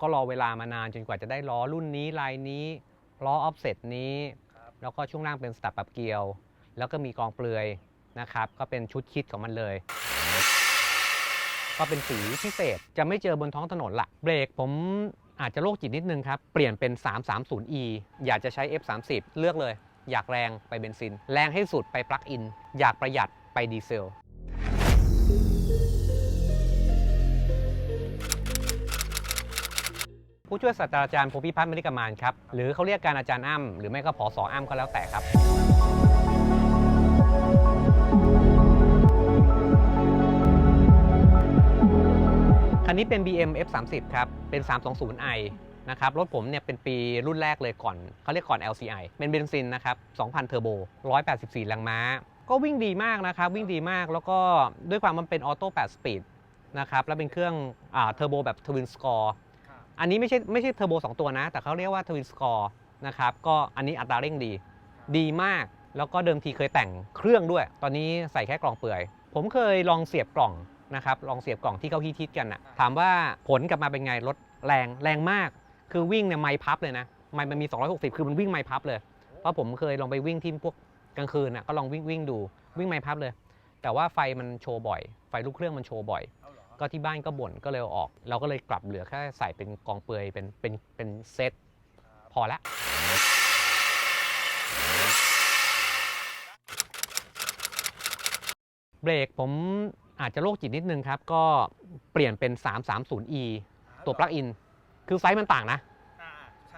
ก็รอเวลามานานจนกว่าจะได้ล้อรุ่นนี้ลายนี้ล้อออฟเซตนี้ แล้วก็ช่วงล่างเป็นสตับปรับเกลียว แล้วก็มีกองเปลือยนะครับ ก็เป็นชุดคิดของมันเลย ก็เป็นสีพิเศษจะไม่เจอบนท้องถนนละเบรกผมอาจจะโรคจิตนิดนึงครับ เปลี่ยนเป็น 330e อยากจะใช้ F30 เลือกเลย อยากแรงไปเบนซิน แรงให้สุดไปปลั๊กอิน อยากประหยัดไปดีเซล ผู้ช่วยศาสตราจารย์ภูพิพัฒน์มริกามานครับหรือเขาเรียกการอาจารย์อ้ำหรือไม่ก็ผอสออ้ำก็แล้วแต่ครับ คันนี้เป็น BM F30 ครับเป็น 320i นะครับรถผมเนี่ยเป็นปีรุ่นแรกเลยก่อนเขาเรียกก่อน LCI เป็นเบนซินนะครับ2,000เทอร์โบ184แรงม้า ก็วิ่งดีมากนะครับ วิ่งดีมากแล้วก็ด้วยความมันเป็นออโต้8สปีดนะครับ แล้วเป็นเครื่องเทอร์โบแบบทวินสกอร์ อันนี้ไม่ใช่ไม่ใช่เทอร์โบ2ตัวนะ แต่เขาเรียกว่าทวินสกอร์นะครับก็อันนี้อัตราเร่งดี ดีมากแล้วก็เดิมทีเคยแต่งเครื่องด้วย ตอนนี้ใส่แค่กล่องเปลื่อย ผมเคยลองเสียบกล่องนะครับลองเสียบกล่องที่เขาฮิตกันนะถามว่าผลกลับมาเป็นไงรถแรงแรงมาก คือวิ่งเนี่ยไมล์พับเลยนะไมล์มันมี 260 คือมันวิ่งไมล์พับเลย เพราะผมเคยลองไปวิ่งที่พวกกลางคืนน่ะก็ลองวิ่งวิ่งดูวิ่งไมล์พับเลย แต่ว่าไฟมันโชว์บ่อย ไฟลูกเครื่องมันโชว์บ่อย ก็ที่บ้านก็บ่นก็เลยเอาออก เราก็เลยกลับเหลือแค่ใส่เป็นกองเปลือยเป็นเป็นเป็นเซตพอละ เบรกผมอาจจะโรคจิตนิดนึงครับ ก็เปลี่ยนเป็น 330e ตัวปลั๊กอิน คือไซส์มันต่างนะ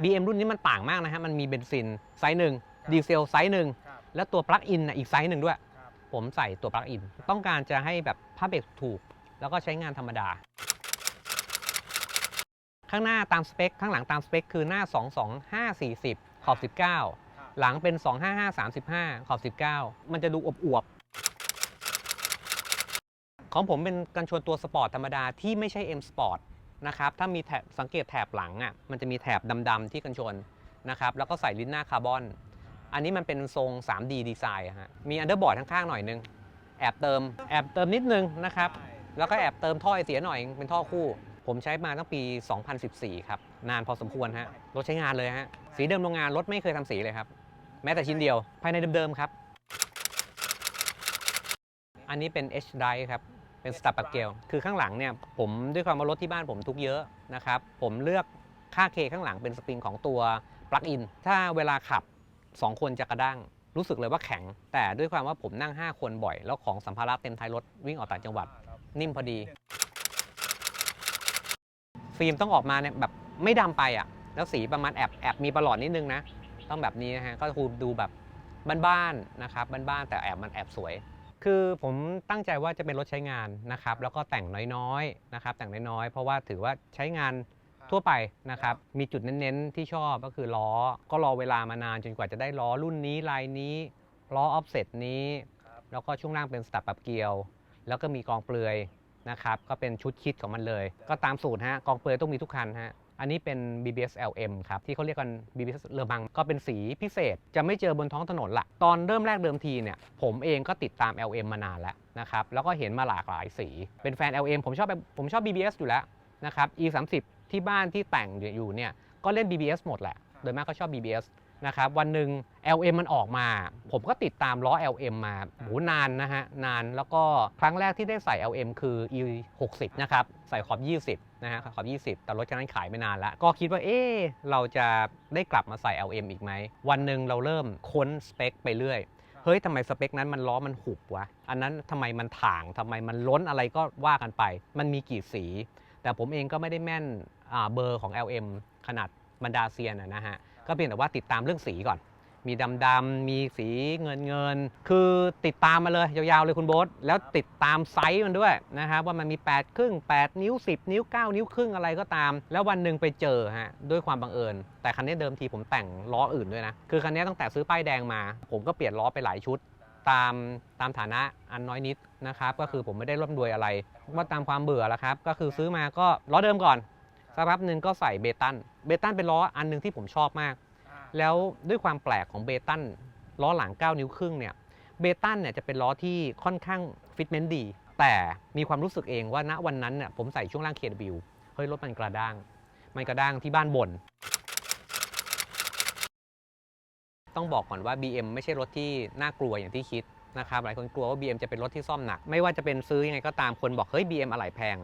BM รุ่นนี้มันต่างมากนะฮะ มันมีเบนซินไซส์หนึ่งดีเซลไซส์หนึ่งแล้วตัวปลั๊กอินนะอีกไซส์หนึ่งด้วย ผมใส่ตัวปลั๊กอิน ต้องการจะให้แบบผ้าเบรกถูก แล้วก็ใช้งานธรรมดา ข้างหน้าตามสเปค ข้างหลังตามสเปค คือหน้า 22540 ขอบ 19 หลังเป็น 25535 ขอบ 19 มันจะดูอวบๆ ของผมเป็นกันชนตัวสปอร์ตธรรมดาที่ไม่ใช่ M Sport นะครับ ถ้ามีแถบสังเกตแถบหลังอะ มันจะมีแถบดำๆที่กันชนนะครับ แล้วก็ใส่ลิ้นหน้าคาร์บอน อันนี้มันเป็นทรง 3D ดีไซน์ฮะ มีอันเดอร์บอร์ดข้างๆหน่อยนึง แอบเติม แอบเติมนิดนึงนะครับ แล้วก็แอบเติมท่อไอเสียหน่อยเป็นท่อคู่ ผมใช้มาตั้งปี 2014 ครับ นานพอสมควรฮะรถใช้งานเลยฮะ สีเดิมโรงงานรถไม่เคยทำสีเลยครับ แม้แต่ชิ้นเดียว ภายในเดิมๆครับ อันนี้เป็น H drive ครับเป็นสตับปะเกลคือข้างหลังเนี่ยผมด้วยความว่ารถที่บ้านผมทุกเยอะนะครับ ผมเลือกค่าเคข้างหลังเป็นสปริงของตัวปลั๊กอิน ถ้าเวลาขับ 2 คนจะกระด้าง รู้สึกเลยว่าแข็ง แต่ด้วยความว่าผมนั่ง 5 คนบ่อย แล้วของสัมภาระเต็มท้ายรถวิ่งออกต่างจังหวัด นิ่มพอดี ฟิล์มต้องออกมาเนี่ยแบบไม่ดำไปอะ แล้วสีประมาณแอบแอบมีประหลอดนิดนึงนะ ต้องแบบนี้นะฮะ ก็คือดูแบบบ้านๆนะครับบ้านๆแต่แอบมันแอบสวย คือผมตั้งใจว่าจะเป็นรถใช้งานนะครับ แล้วก็แต่งน้อยๆนะครับ แต่งน้อยๆเพราะว่าถือว่าใช้งานทั่วไปนะครับ มีจุดเน้นๆ ที่ชอบก็คือล้อ ก็รอเวลามานานจนกว่าจะได้ล้อรุ่นนี้ลายนี้ ล้อออฟเซตนี้ แล้วก็ช่วงล่างเป็นสตับปรับเกลียว แล้วก็มีกองเปลือยนะครับก็เป็นชุดคิดของมันเลย ก็ตามสูตรฮะกองเปลือยต้องมีทุกคันฮะอันนี้เป็น BBS LM ครับ ที่เขาเรียกกัน BBS เลอมังก็เป็นสีพิเศษจะไม่เจอบนท้องถนนละตอนเริ่มแรกเดิมทีเนี่ยผมเองก็ติดตาม LM มานานแล้วนะครับ แล้วก็เห็นมาหลากหลายสี เป็นแฟน LM ผมชอบผมชอบ BBS อยู่แล้วนะครับ E 3 0 ที่บ้านที่แต่งอยู่เนี่ยก็เล่น BBS หมดแหละ โดยมากก็ชอบ BBS นะครับวันหนึ่ง LM มันออกมา ผมก็ติดตามล้อ LM มาโหนานนะฮะนานแล้วก็ครั้งแรกที่ได้ใส่ LM คือ E 6 0นะครับใส่ขอบ 20นะฮะขอบ 20 แต่รถคันนั้นขายไม่นานแล้ว ก็คิดว่าเอ๊ะเราจะได้กลับมาใส่ LM อีกไหม วันหนึ่งเราเริ่มค้นสเปคไปเรื่อยเฮ้ยทำไมสเปคนั้นมันล้อมันหุบวะอันนั้นทำไมมันถ่างทำไมมันล้นอะไรก็ว่ากันไป มันมีกี่สี แต่ผมเองก็ไม่ได้แม่นอ่าเบอร์ของ LM ขนาดบรรดาเซียนอะนะฮะ ก็เพียงแต่ว่าติดตามเรื่องสีก่อน มีดำดำๆมีสีเงินเงิน คือติดตามมาเลยยาวๆเลยคุณโบ๊ทแล้วติดตามไซส์มันด้วยนะครับว่ามันมี8ครึ่ง8นิ้ว 10 นิ้ว 9 นิ้วครึ่งอะไรก็ตาม แล้ววันหนึ่งไปเจอฮะด้วยความบังเอิญ แต่คันนี้เดิมทีผมแต่งล้ออื่นด้วยนะคือคันนี้ตั้งแต่ซื้อป้ายแดงมา ผมก็เปลี่ยนล้อไปหลายชุดตามตามฐานะอันน้อยนิดนะครับก็คือผมไม่ได้ร่ำรวยอะไรว่าตามความเบื่อแล้วครับ ก็คือซื้อมาก็ล้อเดิมก่อน สักพักหนึ่งก็ใส่เบตัน เบตันเป็นล้ออันหนึงที่ผมชอบมาก แล้วด้วยความแปลกของเบตันล้อหลัง 9 นิ้วครึ่งเนี่ย เบตันเนี่ยจะเป็นล้อที่ค่อนข้างฟิตเมนต์ดี แต่มีความรู้สึกเองว่าณวันนั้นเนี่ยผมใส่ช่วงล่าง KW เฮ้ยรถมันกระด้างไม่กระด้างที่บ้านบนต้องบอกก่อนว่า BM ไม่ใช่รถที่น่ากลัวอย่างที่คิดนะครับหลายคนกลัวว่า BM จะเป็นรถที่ซ่อมหนัก ไม่ว่าจะเป็นซื้อยังไงก็ตามคนบอกเฮ้ย BM อะไหล่แพง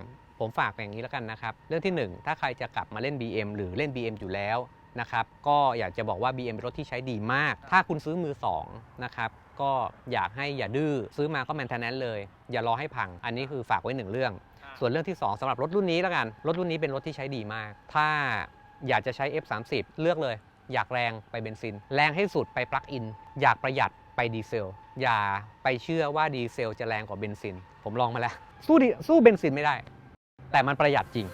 ผมฝากไปอย่างนี้แล้วกันนะครับ เรื่องที่ 1 ถ้าใครจะกลับมาเล่น BM หรือเล่น BM อยู่แล้วนะครับ ก็อยากจะบอกว่า BM เป็นรถที่ใช้ดีมาก ถ้าคุณซื้อมือ2นะครับ ก็อยากให้อย่าดื้อ ซื้อมาก็แมนเทนแนนเลย อย่ารอให้พัง อันนี้คือฝากไว้หนึ่งเรื่อง ส่วนเรื่องที่ 2สำหรับรถรุ่นนี้แล้วกัน รถรุ่นนี้เป็นรถที่ใช้ดีมาก ถ้าอยากจะใช้ F30 เลือกเลย อยากแรงไปเบนซิน แรงให้สุดไปปลั๊กอิน อยากประหยัดไปดีเซล อย่าไปเชื่อว่าดีเซลจะแรงกว่าเบนซิน ผมลองมาแล้ว สู้ดีสู้เบนซินไม่ได้ แต่มันประหยัดจริง